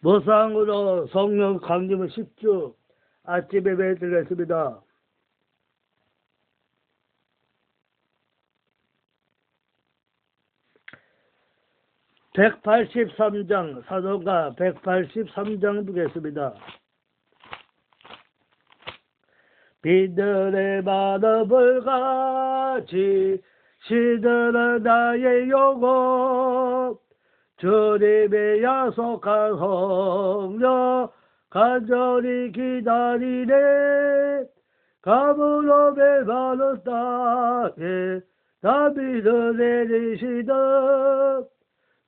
무상으로 성령 강림을 10주 아침 예배 드리겠습니다. (183장) 사도가 (183장) 두겠습니다. 비들의 마음을 같이 시들은 나의 영혼 주님의 약속한 성령 간절히 기다리네. 가물로 메마른 땅에 나비를 내리시듯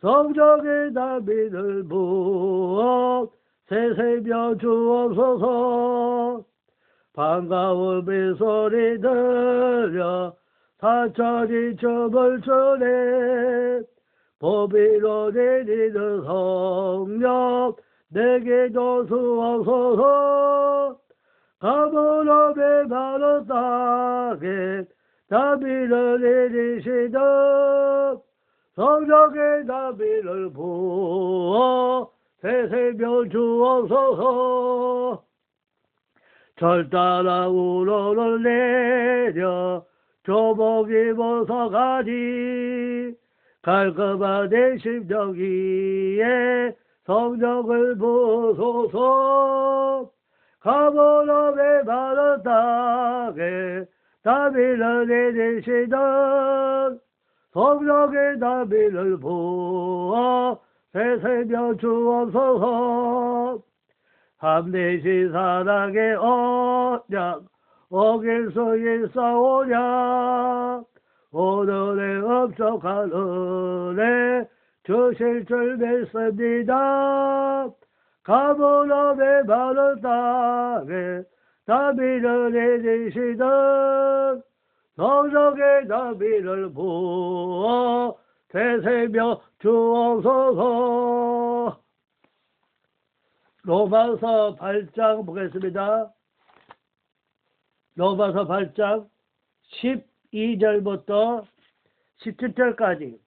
성령의 나비를 부어 새새며 주옵소서. 반가운 미소리 들려 사천이 춤을 추네 보비로 내리는 성령 내게도 수옵소서. 가물음에 마른 땅에 나비를 내리시듯 성령의 나비를 부어 새새며 주옵소서. 절 따라 우러를 내려 조목이 벗어가니 깔끔한 내 심정 위에 성령을 부소서. 가물음에 마른 땅에 나비를 내리시던 성령의 나비를 부어 새새며 주옵소서. 함대시 사랑의 언약 어길 수 있사오냐 오늘의 업적한 은혜 주실 줄 믿습니다 가물음에 마른 땅에 나비를 내리시던 성령의 나비를 부어 되새며 주옵소서 로마서 8장 보겠습니다. 로마서 8장 12절부터 17절까지.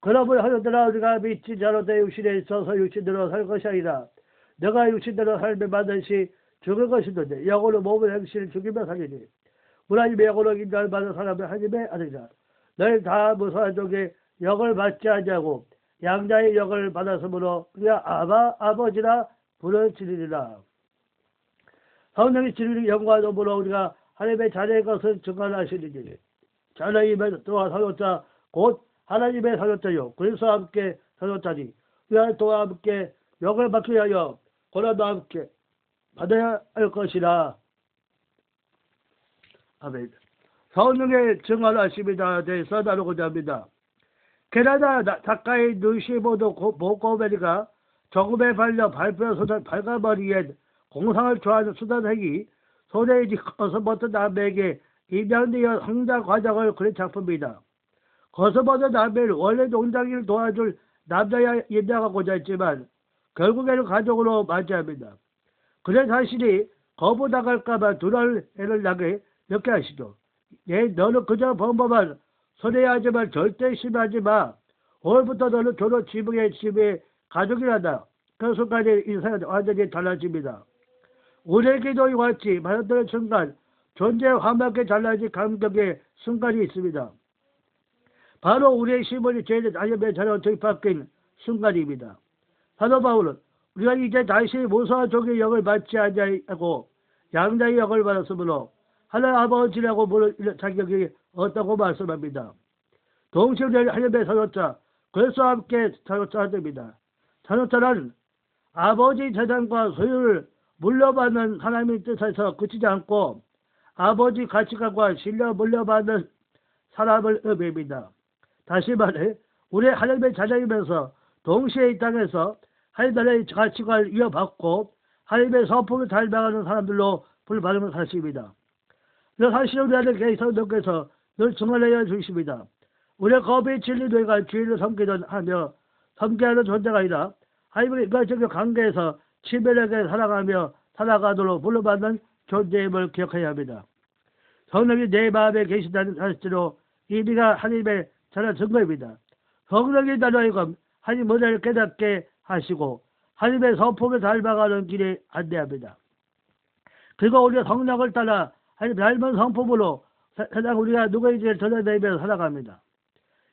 그러므로 하여들아 우리가 믿지 자로 되 육신에 있어서 육신대로 살 것이 아니라. 내가 육신대로 살면 반드시 죽을 것이던데 영으로 몸을 행실 죽이며 살리니. 하나님의 영으로 인자를 받은 사람은 하나님의 아들이라. 너희 다 무서운 쪽에 영을 받지 않냐고 양자의 영을 받았으므로 우리가 아바 아버지라 부르짖으리라. 성령이 지르는 영과 더불어 우리가 하나님의 자녀의 것을 증언하시리니 자녀임에 또한 사역자 곧 하나님의 사역자요. 그리스도와 함께 사역자니 우리가 또한 함께 영을 받기 위하여 고난도 함께 받아야 할 것이라. 아멘. 성령의 증언하심이다. 대해서 나누고자 합니다. 캐나다 작가의 누시모도 모코베리가 정음에 발려 발표 수단 발가머리에 공상을 좋아하는 수단행이 소대이지 거서버터 남에게 입양되어 성장 과정을 그린 작품이다. 거서버터 남의 원래 농장일을 도와줄 남자야 입양하고자 했지만 결국에는 가족으로 맞이합니다. 그래 자신이 거부 당할까봐 두날 애를 나게 몇게 하시죠. 예, 너는 그저 범범한 손해하지만 절대 심하지 마. 오늘부터 너는 결혼 지붕의 집에 가족이란다. 그 순간에 인생은 완전히 달라집니다. 우리에게도 이와 같이 받았던 순간 존재 화목하게 달라진 감격의 순간이 있습니다. 바로 우리의 시몬이 죄의 아념의 자녀 되바뀐 순간입니다. 사도 바울은 우리가 이제 다시 무서운 종의 영을 받지 않냐고 양자의 영을 받았으므로 하나님 아버지라고 부를 자격이 없다고 말씀합니다. 동시에 하나님의 사도자 그리스도와 함께 사도자가 됩니다. 사도자는 아버지 재산과 소유를 물려받는 하나님의 뜻에서 그치지 않고 아버지 가치관과 신뢰 물려받는 사람을 의미합니다. 다시 말해 우리 하나님의 자녀이면서 동시에 이 땅에서 하나님의 가치관을 이어받고 하나님의 서풍을 닮아가는 사람들로 불받는 사실입니다. 그 사실은 우리한테 성령께서 늘 증언하여 주십니다. 우리의 겁이 진리들과 주인을 섬기던 하며 섬기하는 존재가 아니라 하나님의 인간적인 관계에서 치밀하게 살아가며 살아가도록 불러받는 존재임을 기억해야 합니다. 성령이 내 마음에 계신다는 사실로 이미가 하나님의 자라 증거입니다. 성령이 나로 하여금 하나님 은혜를 깨닫게 하시고 하나님의 성품을 닮아가는 길에 안내합니다. 그리고 우리가 성령을 따라 하나님 닮은 성품으로 세- 세상 우리가 누구인지를 전해내며 살아갑니다.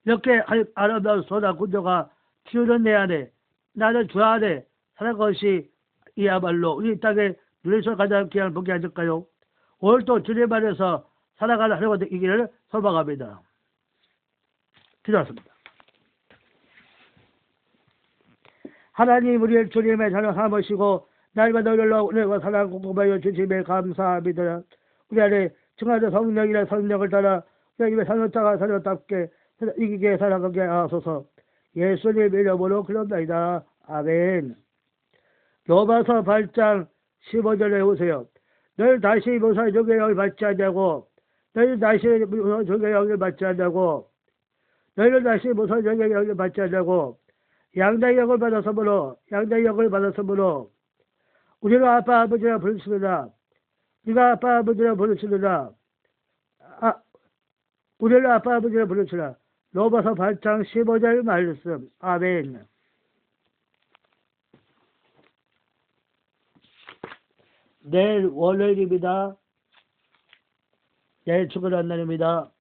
이렇게 하나님 아름다운 소나 군도가 키우는 내 안에 나는 주 안에 사는 것이 이야말로 우리 땅에 누리서 가장 귀한 복이 아닐까요? 오늘 또 주님 안에서 살아가는 하루가 되기를 소망합니다. 기도하습니다. 하나님 우리의 주님의 자녀 삼으시고 날마다 우리로 은혜와 사랑 공급하여 주심에 감사합니다. 우리 안에 증하는 성령이라 성령을 따라 우리 입에 사는 자가 사녀답게 이기게 살아가게 하소서 예수님 이름으로 그런다이다. 아멘 로마서 8장 15절에 오세요. 널 다시 무사 적의 영을 받지 않냐고 너희는 다시 무사 적의 영을 받지 않냐고 너희는 다시 무사 적의 영을 받지 않냐고 양다의 영을 받았으므로 양다의 영을 받았으므로 우리는 아빠 아버지라 부르십니다. 네가 아빠 아버지라 부르시느라 아, 우리는 아빠 아버지라 부르시라 로마서 8장 15절 말씀 아멘 내일 월요일입니다. 내일 출근한 날입니다.